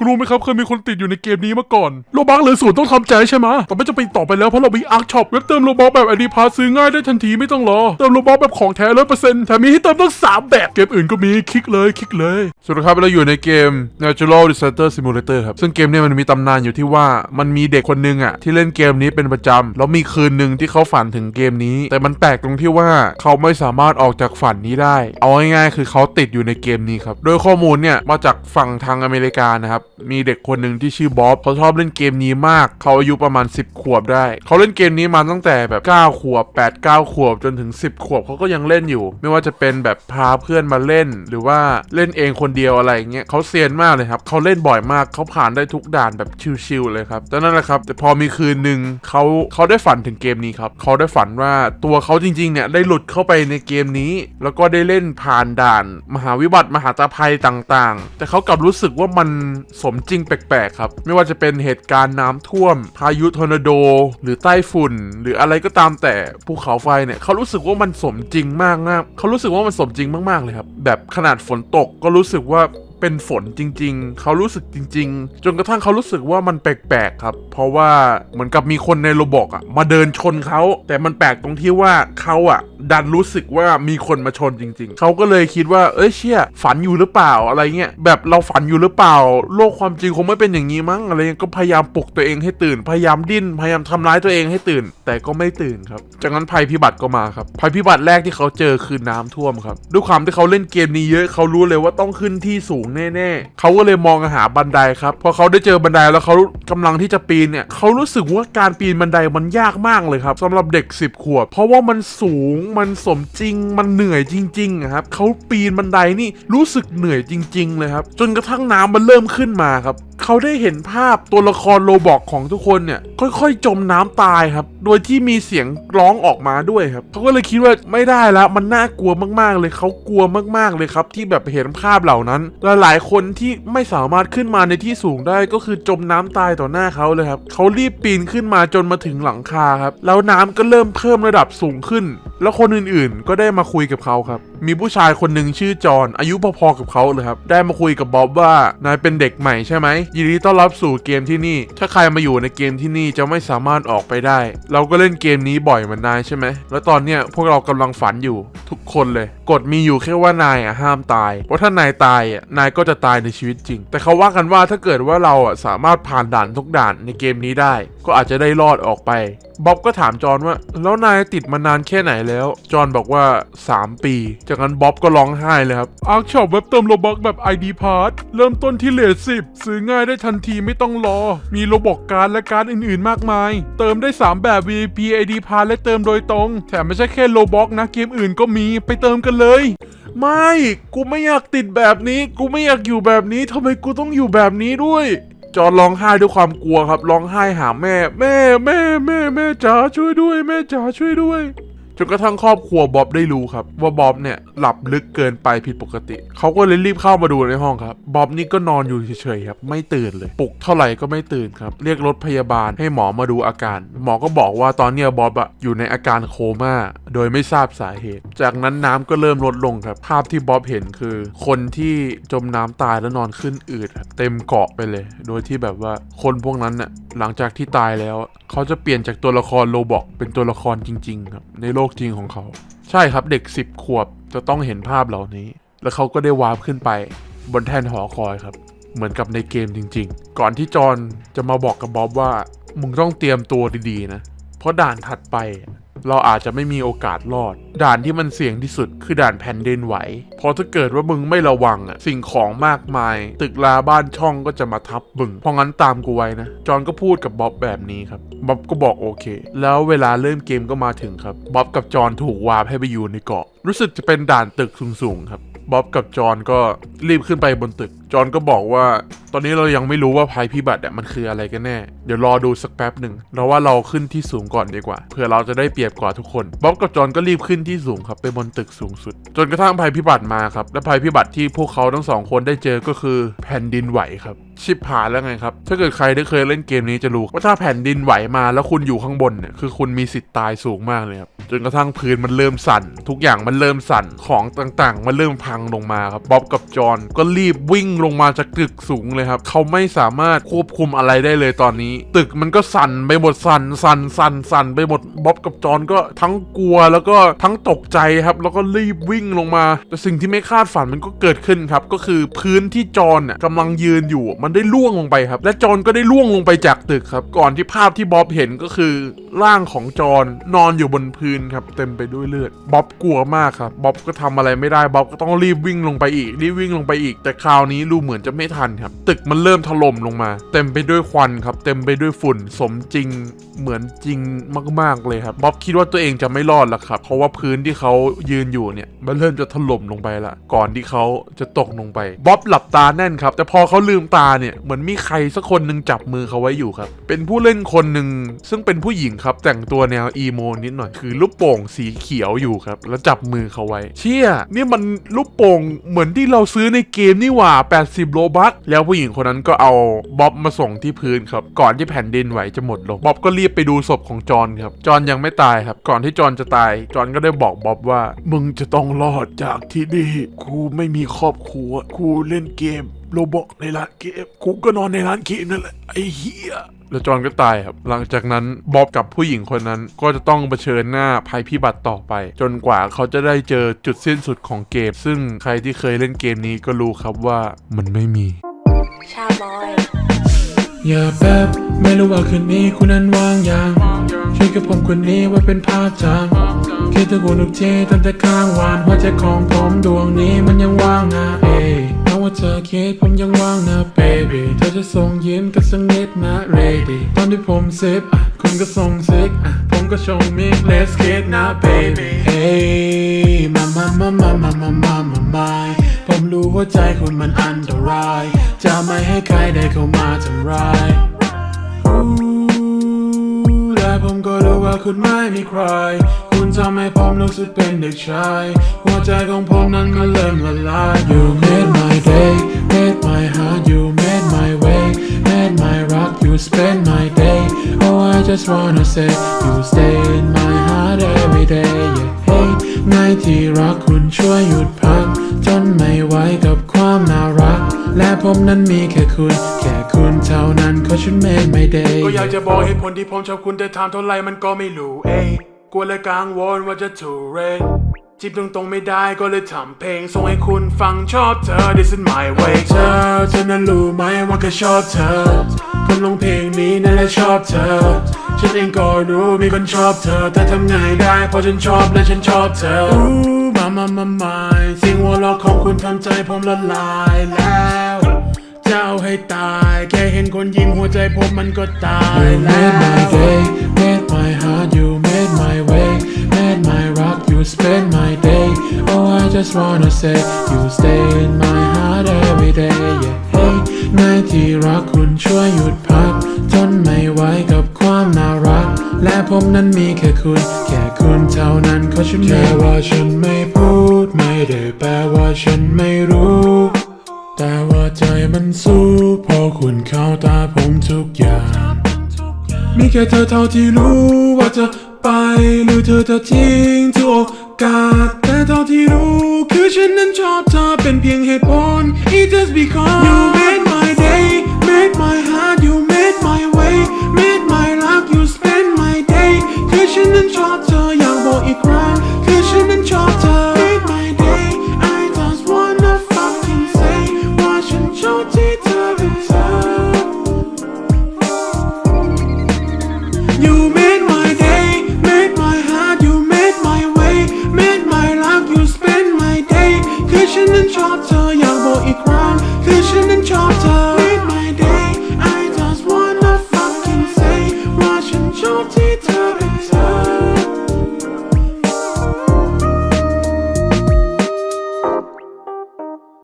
คุณรู้ไหมครับเคยมีคนติดอยู่ในเกมนี้มาก่อนโลบักเหลือศูนย์ต้องทำใจใช่ไหมแต่ไม่จะเป็นต่อไปแล้วเพราะเรามีอาร์คช็อปเว็บเติมโลบักแบบไอดีพาซื้อง่ายได้ทันทีไม่ต้องรอ เติมโลบักแบบของแท้ร้อยเปอร์เซ็นต์แถมมีให้เติมตั้งสามแบบเกมอื่นก็มีคลิกเลยคลิกเลยสวัสดีครับเราอยู่ในเกม Natural Disaster Simulator ครับซึ่งเกมนี้มันมีตำนานอยู่ที่ว่ามันมีเด็กคนหนึงอะที่เล่นเกมนี้เป็นประจำแล้วมีคืนหนึ่งที่เขาฝันถึงเกมนี้ แต่มันแปลกตรงที่ว่าเขาไม่สามารถออกจากฝันนี้ได้ เอาง่ายๆคือเขาติดอยู่ในเกมนี้ครับโดยข้อมูลเนี่ยมาจากฝั่งทางอเมริกานะครับ มีเด็กคนหนึ่งที่ชื่อบ๊อบเขาชอบเล่นเกมนี้มาก เขาอายุประมาณ 10 ขวบได้ เขาเล่นเกมนี้มาตั้งแต่แบบ 9 ขวบ 8 9 ขวบจนถึง 10 ขวบเขาก็ยังเล่นอยู่ ไม่ว่าจะเป็นแบบพาเพื่อนมาเล่น หรือว่าเล่นเองคนเดียวอะไรเงี้ยเขาเซียนมากเลยครับเขาเล่นบ่อยมากเขาผ่านได้ทุกด่านแบบชิวๆเลยครับแต่นั่นแหละครับแต่พอมีคืนหนึ่งเขาเขาได้ฝันถึงเกมนี้ครับเขาได้ฝันว่าตัวเขาจริงๆเนี่ยได้หลุดเข้าไปในเกมนี้ แล้วก็ได้เล่นผ่านด่าน มหาวิบัติมหาตาภัยต่าง ๆ แต่เขากลับรู้สึกว่ามันสมมจริงแปลกๆครับ ไม่ว่าจะเป็นเหตุการณ์น้ำท่วม พายุทอร์นาโด หรือใต้ฝุ่น หรืออะไรก็ตามแต่ภูเขาไฟเนี่ยเขารู้สึกว่ามันสมจริงมากมากเขารู้สึกว่ามันสมจริงมากๆเลยครับแบบขนาดฝนตกก็รู้สึกว่า เป็นฝนจริง ๆ เขารู้สึกจริง ๆ จนกระทั่งเขารู้สึกว่ามันแปลกๆครับ เพราะว่าเหมือนกับมีคนในโรบอกอะมาเดินชนเขาแต่มันแปลกตรงที่ว่าเขาอะดันรู้สึกว่ามีคนมาชนจริง ๆ เขาก็เลยคิดว่า เอ้ยเชี่ยฝันอยู่หรือเปล่าอะไรเงี้ยแบบเราฝันอยู่หรือเปล่า โลกความจริงคงไม่เป็นอย่างนี้มั้งอะไรเงี้ยก็พยายามปลุกตัวเองให้ตื่น พยายามดิ้นพยายามทำร้ายตัวเองให้ตื่น แต่ก็ไม่ตื่นครับจากนั้นภัยพิบัติก็มาครับภัยพิบัติแรกที่เขาเจอคือน้ำท่วมครับด้วยความที่เขาเล่นเกมนี้เยอะเขารู้เลยว่าต้องขึ้นที่สูงแน่ๆเขาก็เลยมองหาบันไดครับพอเขาได้เจอบันไดแล้วเขากำลังที่จะปีนเนี่ยเขารู้สึกว่าการปีนบันไดมันยากมากเลยครับสำหรับเด็ก 10 ขวบ เพราะว่ามันสูงมันสมจริงมันเหนื่อยจริงๆอะครับเขาปีนบันไดนี่รู้สึกเหนื่อยจริง ๆ เลยครับ จนกระทั่งน้ำมันเริ่มขึ้นมาครับเขาได้เห็นภาพตัวละครโรบอกของทุกคนเนี่ยค่อยๆ จมน้ำตายครับ โดยที่มีเสียงร้องออกมาด้วยครับเขาก็เลยคิดว่าไม่ได้แล้วมันน่ากลัวมากๆเลยเขากลัวมากๆเลยครับ ที่แบบเห็นภาพเหล่านั้นหลายๆ คนที่ไม่สามารถขึ้นมาในที่สูงได้ก็คือจมน้ำตายต่อหน้าเขาเลยครับเขารีบปีนขึ้นมาจนมาถึงหลังคาครับแล้วน้ำก็เริ่มเพิ่มระดับสูงขึ้น แล้วคนอื่นๆ ก็ได้มาคุยกับเขาครับ มีผู้ชายคนหนึ่งชื่อจอห์นอายุพอๆกับเขาเลยครับได้มาคุยกับบ๊อบว่านายเป็นเด็กใหม่ใช่ไหมยินดีต้อนรับสู่เกมที่นี่ ถ้าใครมาอยู่ในเกมที่นี่จะไม่สามารถออกไปได้ เราก็เล่นเกมนี้บ่อยเหมือนนายใช่ไหมแล้วตอนเนี้ยพวกเรากำลังฝันอยู่ทุกคนเลย กฎมีอยู่แค่ว่านายอะห้ามตายเพราะถ้านายตายอะนายก็จะตายในชีวิตจริง แต่เขาว่ากันว่าถ้าเกิดว่าเราอะสามารถผ่านด่านทุกด่านในเกมนี้ได้ ก็อาจจะได้รอดออกไปบ๊อบก็ถามจอห์นว่า แล้วนายติดมานานแค่ไหนแล้ว จอห์นบอกว่า 3 ปี จากนั้นบ๊อบก็ร้องไห้เลยครับอาร์คช็อปเว็บเติมโลบ็อกแบบ ID p a s s เริ่มต้นที่เลทสิบซื้อง่ายได้ทันทีไม่ต้องรอ มีโลบอกการและการอื่นๆมากมาย เติมได้ 3 แบบ VIP ID p a s s และเติมโดยตรง แถมไม่ใช่แค่โลบ็อกนะเกมอื่นก็มีไปเติมกันเลย ไม่ กูไม่อยากติดแบบนี้ กูไม่อยากอยู่แบบนี้ทำไมกูต้องอยู่แบบนี้ด้วย จอร์นร้องไห้ด้วยความกลัวครับร้องไห้หาแม่ แม่แม่แม่แม่จ๋าช่วยด้วย แม่จ๋าช่วยด้วยจนกระทั่งครอบครัวบ๊อบได้รู้ครับ ว่าบ๊อบเนี่ยหลับลึกเกินไปผิดปกติ เขาก็เลยรีบเข้ามาดูในห้องครับบ๊อบนี่ก็นอนอยู่เฉยๆครับไม่ตื่นเลยปลุกเท่าไหร่ก็ไม่ตื่นครับเรียกรถพยาบาลให้หมอมาดูอาการ หมอก็บอกว่าตอนเนี้ยบ๊อบอะอยู่ในอาการโคม่าโดยไม่ทราบสาเหตุ จากนั้นน้ำก็เริ่มลดลงครับ ภาพที่บ๊อบเห็นคือ คนที่จมน้ำตายแล้วนอนขึ้นอืดครับเต็มเกาะไปเลย โดยที่แบบว่าคนพวกนั้นน่ะหลังจากที่ตายแล้ว เขาจะเปลี่ยนจากตัวละครโลบอกเป็นตัวละครจริงๆครับในโลกจริงของเขา ใช่ครับเด็ก 10 ขวบจะต้องเห็นภาพเหล่านี้ แล้วเขาก็ได้วาร์ปขึ้นไป บนแท่นหอคอยครับ เหมือนกับในเกมจริง ๆ ก่อนที่จอนจะมาบอกกับบ๊อบว่ามึงต้องเตรียมตัวดีๆนะเพราะด่านถัดไป เราอาจจะไม่มีโอกาสรอด ด่านที่มันเสี่ยงที่สุดคือด่านแผ่นดินไหวเพราะถ้าเกิดว่ามึงไม่ระวังอะสิ่งของมากมาย ตึกลาบ้านช่องก็จะมาทับมึง เพราะงั้นตามกูไว้นะ จอนก็พูดกับบ๊อบแบบนี้ครับ บ๊อบก็บอกโอเค แล้วเวลาเริ่มเกมก็มาถึงครับ บ๊อบกับจอนถูกวาร์ปให้ไปอยู่ในเกาะรู้สึกจะเป็นด่านตึกสูงๆครับบ๊อบกับจอห์นก็รีบขึ้นไปบนตึก จอห์นก็บอกว่า ตอนนี้เรายังไม่รู้ว่าภัยพิบัติอะมันคืออะไรกันแน่ เดี๋ยวรอดูสักแป๊บหนึ่งเราว่าเราขึ้นที่สูงก่อนดีกว่า เพื่อเราจะได้เปรียบกว่าทุกคน บ๊อบกับจอห์นก็รีบขึ้นที่สูงครับไปบนตึกสูงสุด จนกระทั่งภัยพิบัติมาครับ และภัยพิบัติที่พวกเขาทั้งสองคนได้เจอก็คือแผ่นดินไหวครับ ชิบหายแล้วไงครับ ถ้าเกิดใครได้เคยเล่นเกมนี้จะรู้ว่าถ้าแผ่นดินไหวมาแล้วคุณอยู่ข้างบนเนี่ยคือคุณมีสิทธิ์ตายสูงมากเลยครับจนกระทั่งพื้นมันเริ่มสั่น ทุกอย่างมันเริ่มสั่นของต่างๆ มันเริ่มพังลงมาครับบ๊อบกับจอห์นก็รีบวิ่งลงมาจากตึกสูงเลยครับเขาไม่สามารถควบคุมอะไรได้เลยตอนนี้ ตึกมันก็สั่นไปหมดสั่นสั่นสั่นสั่นไปหมดบ๊อบกับจอห์นก็ทั้งกลัวแล้วก็ทั้งตกใจครับ แล้วก็รีบวิ่งลงมา แต่สิ่งที่ไม่คาดฝันมันก็เกิดขึ้นครับ ก็คือพื้นที่จอห์นน่ะกำลังยืนอยู่มันได้ล่วงลงไปครับ และจอห์นก็ได้ล่วงลงไปจากตึกครับ ก่อนที่ภาพที่บ๊อบเห็นก็คือ ร่างของจอห์นนอนอยู่บนพื้นครับ เต็มไปด้วยเลือดบ๊อบกลัวมากครับบ๊อบก็ทำอะไรไม่ได้บ๊อบก็ต้องรีบวิ่งลงไปอีกรีบวิ่งลงไปอีก แต่คราวนี้ดูเหมือนจะไม่ทันครับ ตึกมันเริ่มถล่มลงมา เต็มไปด้วยควันครับ เต็มไปด้วยฝุ่นสมจริง เหมือนจริงมาก ๆ เลยครับบ๊อบคิดว่าตัวเองจะไม่รอดล้วครับ เพราะว่าพื้นที่เขายืนอยู่เนี่ย มันเริ่มจะถล่มลงไปละก่อนที่เขาจะตกลงไปบ๊อบหลับตาแน่นครับ แต่พอเขาลืมตาเนี่ยเหมือนมีใครสักคนหนึ่งจับมือเขาไว้อยู่ครับ เป็นผู้เล่นคนหนึ่งซึ่งเป็นผู้หญิงครับ แต่งตัวแนวอีโมนิดหน่อยคือลูกโป่งสีเขียวอยู่ครับ แล้วจับมือเขาไว้ เชี่ยนี่มันลูกโป่งเหมือนที่เราซื้อในเกมนี่หว่า 80 โลบัคแล้วผู้หญิงคนนั้นก็เอาบ๊อบมาส่งที่พื้นครับก่อนที่แผ่นดินไหวจะหมดลงบ๊อบก็รีบไปดูศพของจอห์นครับ จอห์นยังไม่ตายครับ ก่อนที่จอห์นจะตาย จอห์นก็ได้บอกบ๊อบว่า มึงจะต้องรอดจากที่นี่กูไม่มีครอบครัวกูเล่นเกมโลบอกในร้านเกมกูก็นอนในร้านเกมนั่นแหละไอ้เหี้ยแล้วจอห์นก็ตายครับ หลังจากนั้นบ๊อบกับผู้หญิงคนนั้นก็จะต้องเผชิญหน้าภัยพิบัติต่อไป จนกว่าเขาจะได้เจอจุดสิ้นสุดของเกม ซึ่งใครที่เคยเล่นเกมนี้ก็รู้ครับว่ามันไม่มี ชาบอย อย่าแบบไม่รู้ว่าคืนนี้คุณนั้นว่างยังช่วยกับผมคนนี้ไว้เป็นภาพจำคิดถึงคุณทุกทีตั้งแต่ข้างวานหัวใจของผมดวงนี้มันยังว่างนะเอ้ยเอาว่าเธอคิดผมยังว่างนะ baby เธอจะส่งยิ้มกันสักนิดนะ ready ตอนที่ผมซิปอะคุณก็ส่งซิกอะผมก็ชงมิก let's get นะ baby เฮ้ยมาม รู้หัวใจคุณมันอันตราย จะไม่ให้ใครได้เข้ามาทำร้ายและผมก็รู้ว่าคุณไม่มีใคร คุณทำให้ผมรู้สึกเป็นเด็กชาย หัวใจของผมนั้นมันเริ่มละลาย You made my day made my heart you made my way made my rock you spend my day Oh I just wanna say you stay in my heart every day yeah hey ในที่รักคุณช่วยหยุดพัก ไม่ไหวกับความน่ารัก และผมนั้นมีแค่คุณ แค่คุณเท่านั้น cause you made my day ก็อยากจะบอกเหตุผลที่ผมชอบคุณแต่ถามเท่าไรมันก็ไม่รู้เอ้กลัวเลยกังวลว่าจะถูกเรนจีบตรงๆไม่ได้ก็เลยทำเพลงส่งให้คุณฟังชอบเธอ This is my way เธอเธอนั้นรู้ไหมว่าแค่ชอบเธอคนลงเพลงนี้นั่นแหละชอบเธอ ฉันเองก็รู้มีคนชอบเธอแต่ทำไงได้เพราะฉันชอบและฉันชอบเธอ มามามามาเสียงหัวเราะของคุณทำใจผมละลายแล้วจะเอาให้ตาย แค่เห็นคนยิ้มหัวใจผมมันก็ตายแล้ว made my day made my heart you made my way made my rock you spend my day oh I just wanna say you stay in my heart every day yeah hey ในที่รักคุณช่วยหยุดพักทนไม่ไหวกับความน่ารัก และผมนั้นมีแค่คุณ แค่คุณเท่านั้นเขาฉันแค่ว่าฉันไม่พูด ไม่ได้แปลว่าฉันไม่รู้ แต่ว่าใจมันสู้พอคุณเข้าตาผมทุกอย่าง มีแค่เธอเท่าที่รู้ว่าจะไปหรือเธอจะทิ้งทุกโอกาสแต่เท่าที่รู้คือฉันนั้นชอบเธอเป็นเพียงเหตุผล It just because you made my day made my heart you made my way made my luck you spend my day คือฉันนั้นชอบเธออยากบอกอีกครั้ง